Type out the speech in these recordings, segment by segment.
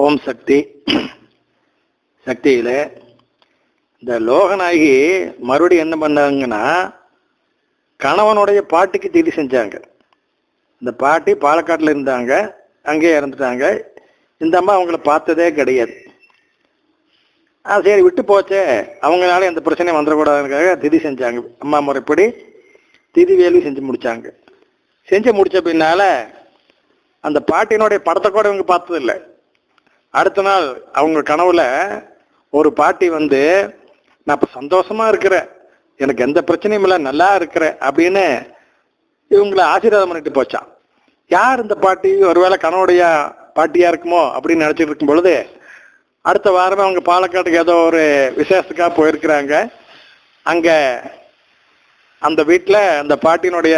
ஓம் சக்தி. சக்தியில் இந்த லோகநாயகி மறுபடியும் என்ன பண்ணாங்கன்னா கணவனுடைய பாட்டிக்கு திதி செஞ்சாங்க. இந்த பாட்டி பாலக்காட்டில் இருந்தாங்க அங்கேயே இறந்துட்டாங்க. இந்த அம்மா அவங்கள பார்த்ததே கிடையாது. ஆ சரி விட்டு போச்சே. அவங்களால எந்த பிரச்சனையும் வந்துடக்கூடாதுக்காக திதி செஞ்சாங்க. அம்மா முறைப்படி திதி வேலையும் செஞ்சு முடித்தாங்க செஞ்சு முடித்த பின்னால அந்த பாட்டியினுடைய படத்தை கூட இவங்க பார்த்ததில்லை. அடுத்த நாள் அவங்க கனவுல ஒரு பாட்டி வந்து நான் இப்போ சந்தோஷமா இருக்கிறேன். எனக்கு எந்த பிரச்சனையும் இல்லை. நல்லா இருக்கிறேன். அப்படின்னு இவங்களை ஆசீர்வாதம் பண்ணிட்டு போச்சான் யார் இந்த பாட்டி? ஒருவேளை கனவுடைய பாட்டியா இருக்குமோ அப்படின்னு நினைச்சிட்டு இருக்கும் பொழுது அடுத்த வாரமே அவங்க பாலக்காட்டுக்கு ஏதோ ஒரு விசேஷத்துக்காக போயிருக்கிறாங்க. அங்க அந்த வீட்டில் அந்த பாட்டியினுடைய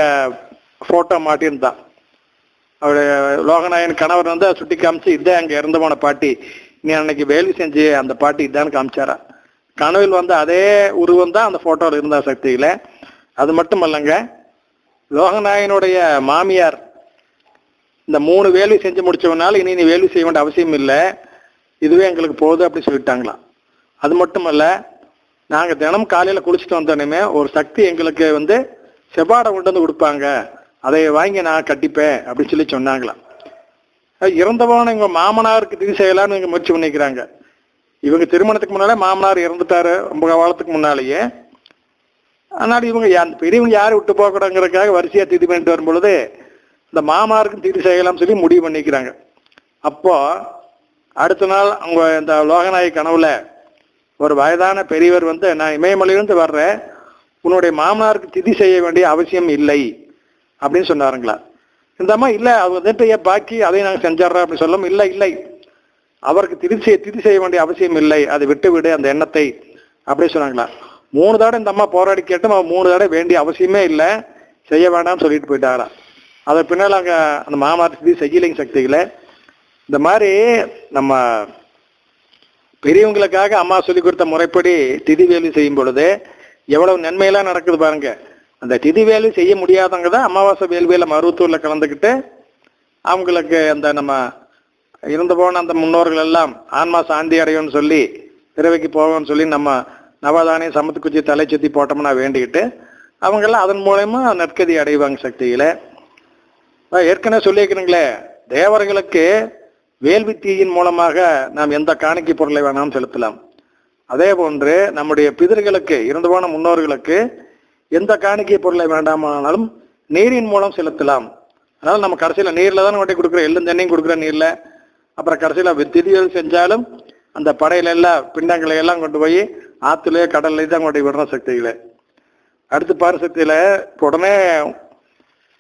ஃபோட்டோ மாட்டியிருந்தான் அவருடைய லோகநாயன் கணவர் வந்து சுட்டி காமிச்சு இதான் அங்கே இறந்து போன பாட்டி. நீ அன்னைக்கு வேலை செஞ்சு அந்த பாட்டி இதான்னு காமிச்சாரா? கனவில் வந்து அதே உருவம் தான் அந்த போட்டோவில் இருந்தா சக்தியில். அது மட்டும் இல்லைங்க லோகநாயனுடைய மாமியார் இந்த மூணு வேலை செஞ்சு முடிச்சவனால இனி நீ வேலை செய்ய வேண்டிய அவசியம் இல்லை. இதுவே எங்களுக்கு போகுது அப்படி சொல்லிட்டாங்களாம். அது மட்டும் இல்லை நாங்கள் தினம் காலையில் குளிச்சுட்டு வந்தோடனே ஒரு சக்தி எங்களுக்கு வந்து செவ்வாடை கொண்டு வந்து கொடுப்பாங்க. அதை வாங்கி நான் கட்டிப்பேன் அப்படின்னு சொல்லி சொன்னாங்களாம். அஹ் இறந்தவன இவங்க மாமனாருக்கு திதி செய்யலாம்னு இவங்க முயற்சி பண்ணிக்கிறாங்க. இவங்க திருமணத்துக்கு முன்னாலே மாமனார் இறந்துட்டாரு ரொம்ப காலத்துக்கு முன்னாலேயே. அதனால இவங்க யா- பெரியவங்க யாரும் விட்டு போகக்கூடாங்கிறதுக்காக வரிசையாக திதி பண்ணிட்டு வரும்பொழுது இந்த மாமனாருக்கும் திதி செய்யலாம்னு சொல்லி முடிவு பண்ணிக்கிறாங்க. அப்போ அடுத்த நாள் அவங்க இந்த லோகநாயகி கனவுல ஒரு வயதான பெரியவர் வந்து நான் இமயமலையிலிருந்து வர்றேன். உன்னுடைய மாமனாருக்கு திதி செய்ய வேண்டிய அவசியம் இல்லை. அப்படின்னு சொன்னாருங்களா. இந்த அம்மா இல்லை அது வந்துட்டு ஏன் பாக்கி அதையும் நாங்கள் செஞ்சிடறோம் அப்படின்னு சொல்லும். இல்லை இல்லை. அவருக்கு திதி செய்ய திதி செய்ய வேண்டிய அவசியம் இல்லை. அதை விட்டு விடு அந்த எண்ணத்தை அப்படி சொன்னாங்களா. மூணு தடவை இந்த அம்மா போராடி கேட்டும் அவன் மூணு தடவை வேண்டிய அவசியமே இல்லை. செய்ய வேண்டாம்னு சொல்லிட்டு போயிட்டாராம் அதை பின்னால் அங்கே அந்த மாமார் திதி செய்யலைங்க சக்திகளை. இந்த மாதிரி நம்ம பெரியவங்களுக்காக அம்மா சொல்லி கொடுத்த முறைப்படி திதி வேலி செய்யும் பொழுது எவ்வளவு நன்மையெல்லாம் நடக்குது பாருங்கள் அந்த திதி வேலை செய்ய முடியாதவங்க தான் அமாவாசை வேள்வியில் மருவத்தூரில் கலந்துக்கிட்டு அவங்களுக்கு அந்த நம்ம இறந்து போன அந்த முன்னோர்கள் எல்லாம் ஆன்மா சாந்தி அடையும்னு சொல்லி பிறவைக்கு போவோம்னு சொல்லி நம்ம நவதானிய சமத்து குச்சி தலை சுற்றி போட்டோம்னா வேண்டிக்கிட்டு அவங்கெல்லாம் அதன் மூலயமா நற்கதி அடைவாங்க சக்திகளை ஏற்கனவே சொல்லியிருக்கிறீங்களே தேவர்களுக்கு வேள்வித்தீயின் மூலமாக நாம் எந்த காணிக்கை பொருளை வேணாலும் செலுத்தலாம். அதே போன்று நம்முடைய பிதர்களுக்கு இறந்து போன முன்னோர்களுக்கு எந்த காணிக்கை பொருளை வேண்டாமானாலும் நீரின் மூலம் செலுத்தலாம். அதனால் நம்ம கடைசியில் நீரில் தான் கொண்டு கொடுக்குறோம் எள்ளும் தண்ணியும் கொடுக்குற நீரில். அப்புறம் கடைசியில் திடீர் செஞ்சாலும் அந்த படையில எல்லாம் பிண்டங்களை எல்லாம் கொண்டு போய் ஆற்றுலையோ கடல்லையே தான் கொண்டு விடுறோம் சக்திகளை அடுத்து பாரு சக்தியில் உடனே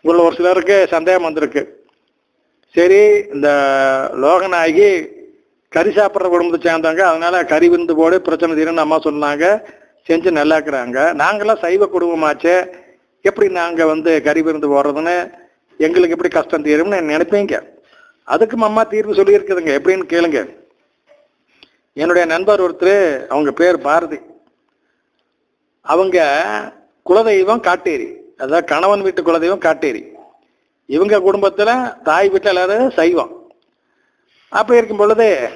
உள்ள ஒரு சிலருக்கு சந்தேகம் வந்திருக்கு. சரி இந்த லோகநாயகி கறி சாப்பிட்ற குடும்பத்தை சேர்ந்தவங்க அதனால கறி விருந்து போடு பிரச்சனை தீரன்னு அம்மா சொன்னாங்க. செஞ்சு நல்லாக்குறாங்க. நாங்களாம் சைவ குடும்பமாச்சே. எப்படி நாங்கள் வந்து கறி விருந்து போடுறதுன்னு எங்களுக்கு எப்படி கஷ்டம் தீரும்னு நினைப்பீங்க. அதுக்கு அம்மா தீர்வு சொல்லியிருக்குதுங்க. எப்படின்னு கேளுங்க. என்னுடைய நண்பர் ஒருத்தர் அவங்க பேர் பாரதி. அவங்க குலதெய்வம் காட்டேரி. அதாவது கணவன் வீட்டு குலதெய்வம் காட்டேரி. இவங்க குடும்பத்தில் தாய் வீட்டில் எல்லாரும் சைவம். அப்படி இருக்கும் பொழுது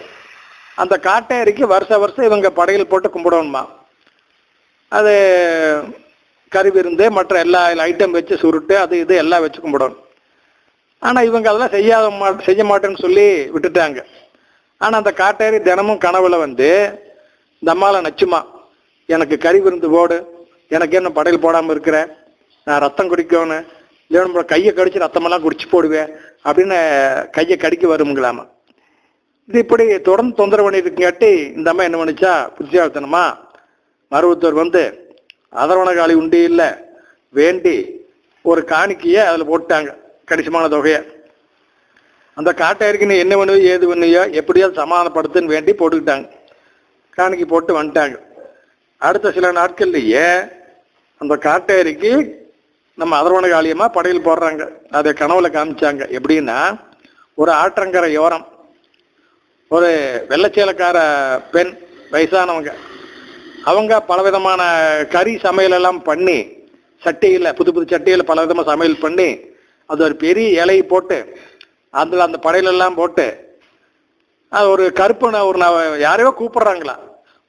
அந்த காட்டேரிக்கு வருஷ வருஷம் இவங்க படையல் போட்டு கும்பிடணுமா? அது கறி விருந்து மற்ற எல்லா ஐட்டம் வச்சு சுருட்டு அது இது எல்லாம் வச்சு கும்பிடணும். ஆனால் இவங்க அதெல்லாம் செய்யாத மா செய்ய மாட்டேன்னு சொல்லி விட்டுட்டாங்க. ஆனால் அந்த காட்டேரி தினமும் கனவுல வந்து இந்த அம்மாவில் நச்சுமா எனக்கு கறி விருந்து போடு எனக்கு என்ன படையல் போடாமல் இருக்கிற நான் ரத்தம் குடிக்கணும் இல்லைன்னா கையை கடிச்சு ரத்தமெல்லாம் குடிச்சு போடுவேன் அப்படின்னு கையை கடிக்க வருமுங்களாமா. இது இப்படி தொடர்ந்து தொந்தரவு பண்ணிட்டு இருக்குங்காட்டி இந்த அம்மா என்ன பண்ணுச்சா புத்தியார்த்தனமா மருவத்தூர் வந்து அதரவணகாளி உண்டி இல்லை வேண்டி ஒரு காணிக்கையை அதில் போட்டாங்க கணிசமான தொகையை. அந்த காட்டாருக்கு நீ என்ன பண்ணுவோ ஏது பண்ணுவியோ எப்படியாவது சமாதானப்படுத்துன்னு வேண்டி போட்டுக்கிட்டாங்க. காணிக்கை போட்டு வந்துட்டாங்க. அடுத்த சில நாட்கள்லேயே அந்த காட்டேரிக்கு நம்ம அதர்வன காளியமா படையல் போடுறாங்க. அதை கனவுல காமிச்சாங்க. எப்படின்னா ஒரு ஆற்றங்கரை யோரம். ஒரு வெள்ளச்சேலக்கார பெண் வயசானவங்க. அவங்க பலவிதமான கறி சமையல் எல்லாம் பண்ணி சட்டியில் புது புது சட்டியில் பல விதமாக சமையல் பண்ணி அது ஒரு பெரிய இலையை போட்டு அதில் அந்த படையிலெல்லாம் போட்டு அது ஒரு கருப்பு ஒரு யாரையோ கூப்பிடுறாங்களா.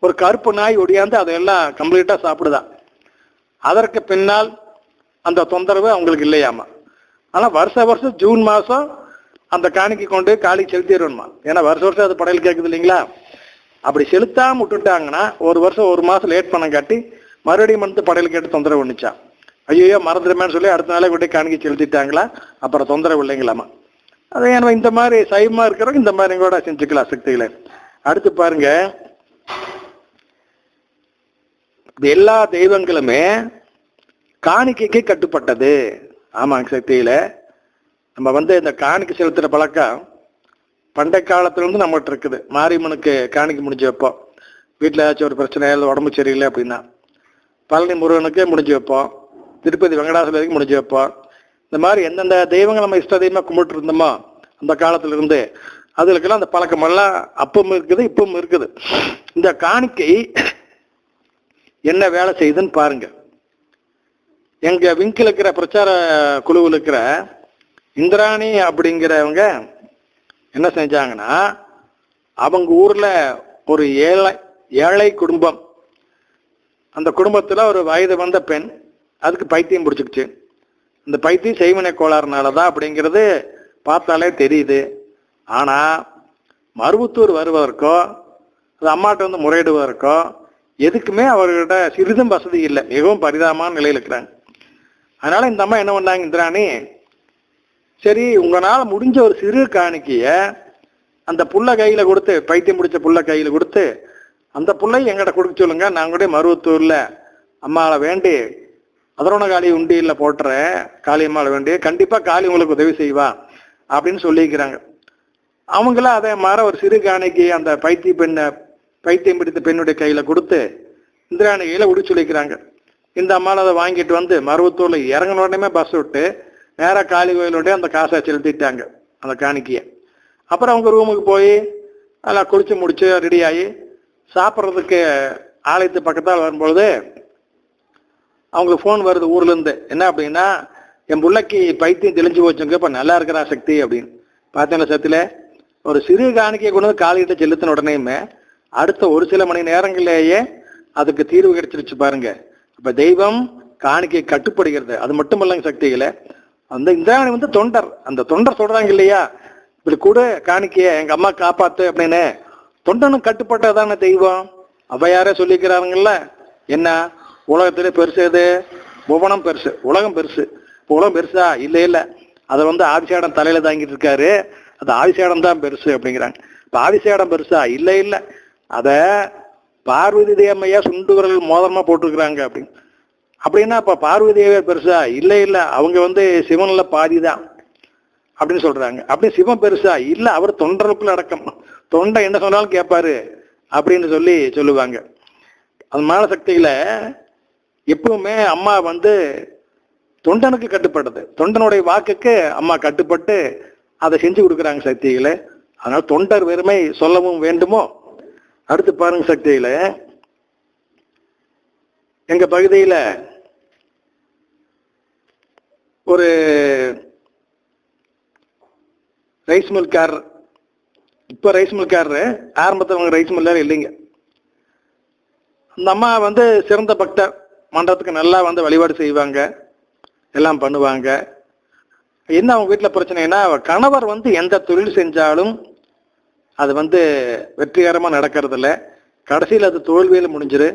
ஒரு கருப்பு நாய் ஒடியாந்து அதையெல்லாம் கம்ப்ளீட்டாக சாப்பிடுதான் அதற்கு பின்னால் அந்த தொந்தரவு அவங்களுக்கு இல்லையாமா. ஆனால் வருஷ வருஷம் ஜூன் மாதம் அந்த காணிக்கு கொண்டு காலி செலுத்திடணுமா. ஏன்னா வருஷ வருஷம் அது படையல் கேட்குது இல்லைங்களா. அப்படி செலுத்தாமல் விட்டுட்டாங்கன்னா ஒரு வருஷம் ஒரு மாதம் லேட் பண்ண காட்டி மறுபடியும் வந்து படையில் கேட்டு தொந்தரவு பண்ணிச்சான். ஐயோ மறந்துடுமேன்னு சொல்லி அடுத்த நாளே விட்டு காணிக்க செலுத்திட்டாங்களா? அப்புறம் தொந்தரவு இல்லைங்களாமா? அதே நம்ம இந்த மாதிரி சைவமாக இருக்கிறவங்க இந்த மாதிரி கூட செஞ்சுக்கலாம் சக்திகளை. அடுத்து பாருங்க. எல்லா தெய்வங்களுமே காணிக்கைக்கு கட்டுப்பட்டது. ஆமாங்க சக்தியில. நம்ம வந்து இந்த காணிக்கை செலுத்துகிற பழக்கம் பண்டை காலத்திலிருந்து நம்மகிட்ட இருக்குது. மாரியம்மனுக்கு காணிக்கை முடிஞ்சு வைப்போம் வீட்டில் ஏதாச்சும் ஒரு பிரச்சனை இல்லை உடம்பு சரியில்லை அப்படின்னா பழனி முருகனுக்கு முடிஞ்சு வைப்போம். திருப்பதி வெங்கடாசலருக்கு முடிஞ்சு வைப்போம். இந்த மாதிரி எந்தெந்த தெய்வங்கள் நம்ம இஷ்ட தெய்வமாக கும்பிட்டு இருந்தோமோ அந்த காலத்திலிருந்து அதுக்கெல்லாம் அந்த பழக்கமெல்லாம் அப்பவும் இருக்குது இப்பவும் இருக்குது. இந்த காணிக்கை என்ன வேலை செய்யுதுன்னு பாருங்க. எங்கள் விங்கில் இருக்கிற பிரச்சார குழுவில் இருக்கிற இந்திராணி அப்படிங்கிறவங்க என்ன செஞ்சாங்கன்னா அவங்க ஊரில் ஒரு ஏழை ஏழை குடும்பம். அந்த குடும்பத்தில் ஒரு வயது வந்த பெண் அதுக்கு பைத்தியம் பிடிச்சிக்கிச்சு. இந்த பைத்தியம் செய்வினை கோளாறுனால தான் அப்படிங்கிறது பார்த்தாலே தெரியுது. ஆனால் மருவத்தூர் வருவதற்கோ அது அம்மாட்ட வந்து முறையிடுவதற்கோ எதுக்குமே அவர்கிட்ட சிறிதும் வசதி இல்லை. மிகவும் பரிதாபமான நிலையில் இருக்கிறாங்க. அதனால் இந்த அம்மா என்ன பண்ணாங்க இந்திராணி? சரி உங்களால் முடிஞ்ச ஒரு சிறு காணிக்கைய அந்த புள்ள கையில் கொடுத்து பைத்தியம் பிடிச்ச புள்ள கையில் கொடுத்து அந்த புள்ளை எங்கிட்ட கொடுக்க சொல்லுங்க. நாங்கள் கூட மருவத்தூரில் அம்மாவை வேண்டி அதரோண காளி உண்டியில் போட்டுறேன் காளியம்மாவை வேண்டி கண்டிப்பாக காளி உங்களுக்கு உதவி செய்வா அப்படின்னு சொல்லியிருக்கிறாங்க அவங்களும் அதே மாதிரி ஒரு சிறு காணிக்கை அந்த பைத்திய பெண்ணை பைத்தியம் பிடித்த பெண்ணுடைய கையில் கொடுத்து இந்திராணி கையில் உடி சொல்லிக்கிறாங்க. இந்த அம்மாவை அதை வாங்கிட்டு வந்து மருவத்தூரில் இறங்கின உடனே பஸ் விட்டு நேராக காளி கோயிலோடய அந்த காசை செலுத்திட்டாங்க அந்த காணிக்கையை. அப்புறம் அவங்க ரூமுக்கு போய் நல்லா குளித்து முடித்து ரெடி ஆகி சாப்பிட்றதுக்கு ஆலயத்து பக்கத்தால் வரும்பொழுது அவங்களுக்கு ஃபோன் வருது ஊர்லேருந்து. என்ன அப்படின்னா என் பிள்ளைக்கு பைத்தியம் தெளிஞ்சு போச்சுங்க இப்போ நல்லா இருக்கிறா சக்தி அப்படின்னு. பார்த்தேன் சத்தில் ஒரு சிறு காணிக்கையை கொண்டு வந்து காலையிட்ட செலுத்தின உடனேயுமே அடுத்த ஒரு சில மணி நேரங்களிலேயே அதுக்கு தீர்வு கிடைச்சிருச்சு பாருங்க. இப்போ தெய்வம் காணிக்கை கட்டுப்படுகிறது. அது மட்டும் இல்லைங்க சக்திகளை. அந்த இந்திராணி வந்து தொண்டர். அந்த தொண்டர் சொல்றாங்க இல்லையா? இப்படி கூட காணிக்கைய எங்க அம்மா காப்பாத்து அப்படின்னு. தொண்டனும் கட்டுப்பட்டதான தெய்வம். அவ்வையாரே சொல்லிக்கிறாருங்கல்ல என்ன? உலகத்துல பெருசு எது? புவனம் பெருசு உலகம் பெருசு. இப்போ உலகம் பெருசா? இல்ல இல்ல. அதை வந்து ஆதிசேடம் தலையில தாங்கிட்டு இருக்காரு. அது ஆதிசேடம் தான் பெருசு அப்படிங்கிறாங்க. இப்ப ஆதிசேடம் பெருசா? இல்ல இல்ல. அத பார்வதி தேமையா சுண்டு விரல் மோதிரமா போட்டிருக்கிறாங்க அப்படின்னு. அப்படின்னா இப்போ பார்வதியவே பெருசா இல்லை இல்லை அவங்க வந்து சிவனில் பாதி தான் அப்படின்னு சொல்கிறாங்க அப்படி சிவன் பெருசா இல்லை அவர் தொண்டருக்குள்ள அடக்கம். தொண்டை என்ன சொன்னாலும் கேட்பாரு அப்படின்னு சொல்லி சொல்லுவாங்க. அது மான சக்தியில் எப்பவுமே அம்மா வந்து தொண்டனுக்கு கட்டுப்பட்டது. தொண்டனுடைய வாக்குக்கு அம்மா கட்டுப்பட்டு அதை செஞ்சு கொடுக்குறாங்க சக்திகளை அதனால் தொண்டர் வெறுமை சொல்லவும் வேண்டுமோ? அடுத்து பாருங்க சக்திகளை எங்கள் பகுதியில் ஒரு ரைஸ் மில்காரர் இப்போ ரைஸ் மில்காரரு ஆரம்பத்தில் அவங்க ரைஸ் மில்லார் இல்லைங்க. அந்த அம்மா வந்து சிறந்த பக்தர். மண்டபத்துக்கு நல்லா வந்து வழிபாடு செய்வாங்க. எல்லாம் பண்ணுவாங்க. என்ன அவங்க வீட்டில் பிரச்சனைனா கணவர் வந்து எந்த தொழில் செஞ்சாலும் அது வந்து வெற்றிகரமாக நடக்கிறதில்ல. கடைசியில் அது தோல்வியில் முடிஞ்சிரு.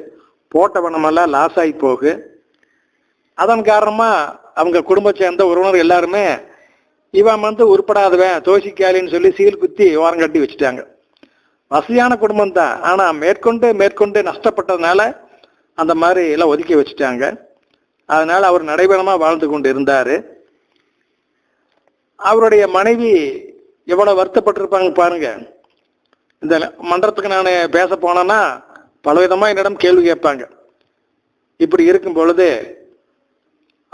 போட்ட பணமெல்லாம் லாஸ் ஆகி போகு. அதன் காரணமாக அவங்க குடும்பத்தை சேர்ந்த உறவினர் எல்லாருமே இவன் வந்து உருப்படாதவன் தோசிக்காலின்னு சொல்லி சீல் குத்தி ஓரம் கட்டி வச்சுட்டாங்க. வசதியான குடும்பம் தான். ஆனால் மேற்கொண்டு மேற்கொண்டு நஷ்டப்பட்டதுனால அந்த மாதிரி எல்லாம் ஒதுக்கி வச்சுட்டாங்க. அதனால் அவர் நடைபெறமாக வாழ்ந்து கொண்டு இருந்தார். அவருடைய மனைவி எவ்வளோ வருத்தப்பட்டிருப்பாங்க பாருங்க. இந்த மன்றத்துக்கு நான் பேச போனேன்னா பலவிதமாக என்னிடம் கேள்வி கேட்பாங்க. இப்படி இருக்கும் பொழுது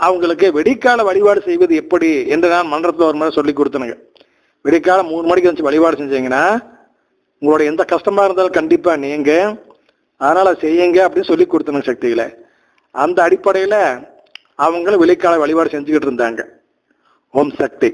அவங்களுக்கு வெடிக்கால வழிபாடு செய்வது எப்படி என்று நான் மன்றத்தில் ஒரு முறை சொல்லி கொடுத்தனுங்க. வெடிக்கால மூணு மணிக்கு வந்து வழிபாடு செஞ்சீங்கன்னா உங்களோட எந்த கஷ்டமாக இருந்தாலும் கண்டிப்பாக நீங்க அதனால் செய்யுங்க அப்படின்னு சொல்லி கொடுத்தனுங்க சக்திகளை. அந்த அடிப்படையில் அவங்களும் வெளிக்கால வழிபாடு செஞ்சுக்கிட்டு இருந்தாங்க. ஓம் சக்தி.